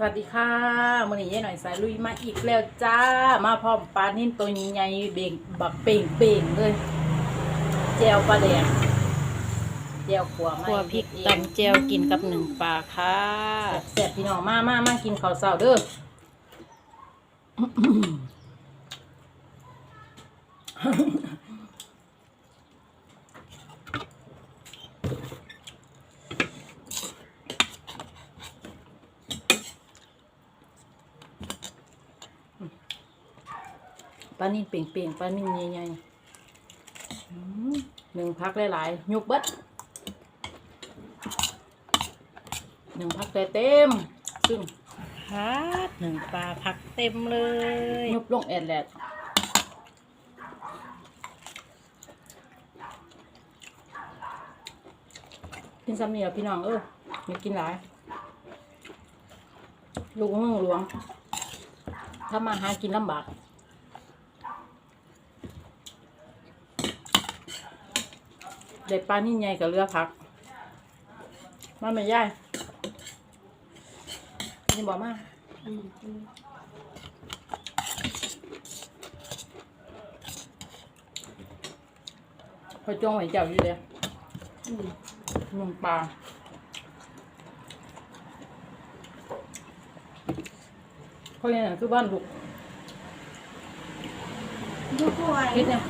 สวัสดีค่ะมื่อนี้ยายหน่อยสายลุยมาอีกแล้วจ้า มาพร้อมปลานิ่นตัวใหญ่ๆเบ่งบักเป่งเป่งๆเลยแจวปลาแดงแจวขัวไม่ขัวพริกตำเจียวกินกับหนึ่งปลาค่ะแซ่บๆพี่น้องมามามากินข้าวเช้าเด้อ ปลานิ่นเป่งๆปลานิ่นใหญ่ๆอืมหนึ่งพักหลายๆยกเบิดหนึ่งพักเต็มๆซึ่งพัดหนึ่งปลาผักเต็มเลยยุบลงแอดแลดกินซ้ำนี่เหรอพี่น้องเออไม่กินหลาย ลูกเมืองหลวง ถ้ามาหากินลำบาก เด็ดปลานี่ใหญ่กับเรือพัก มาไม่ย่ายนี่บอกมาพอจงไว้เจ้าอยู่เลยนุ่มปลาเขาเรียกอะไรคือบ้านลูกดูกล้วยคิดเนี่ย